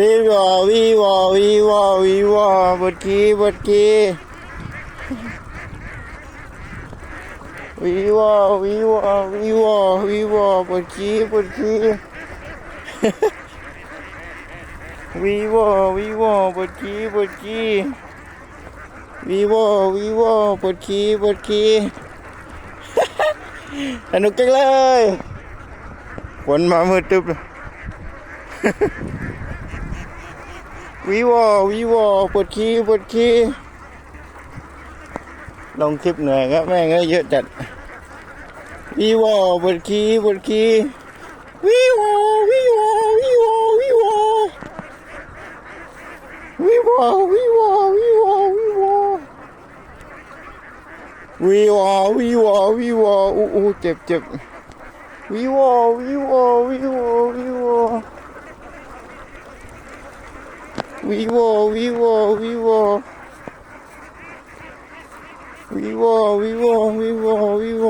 วีวอวีวอวีวอวีวอบดกี้บดกี้วีวอวีวอวีวอวีวอบดกี้บดกี้วีวอวีวอบดกี้บดกี้วีวอวีวอบดกี้บดกี้สนุกจังเลยฝนมามืดตึ๊บเลย วีวอวีวอปวดขี้ปวดขี้ลงคลิปเหนื่อยครับแม่งเยเยอะจัดวีวอปวดขี้ปวดขี้วีวอวีวอวีวอวีวอวีวอวีวอวีวอวีวอวีวอวีวอวีวออู้เจ็บเจ็บวีวอวีวอวีวอวีวอ วีวอวีวอวีวอวีวอวีวอวีวอวีว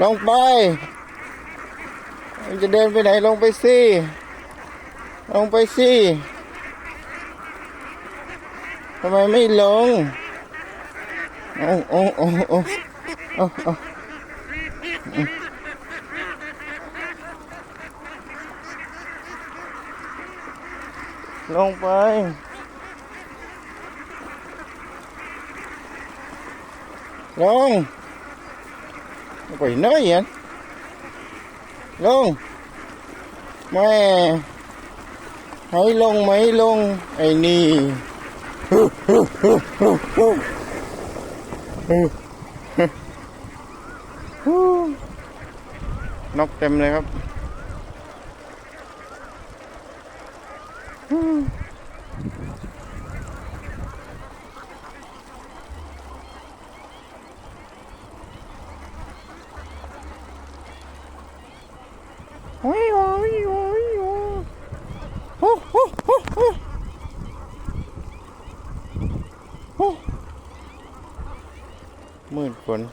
ลงไปจะเดินไปไหนลงไปสิลงไปสิทำไมไม่ลงโอ้โอ้โอ้โอ้โอ้โอ้ ลงไป ลงไปไหนอะลงแม่ให้ลงไหมลง ไอ้นี่นกเต็มเลยครับ Ôi ôi ôi ôi. Hô hô hô hô. Hô. Mượn quần.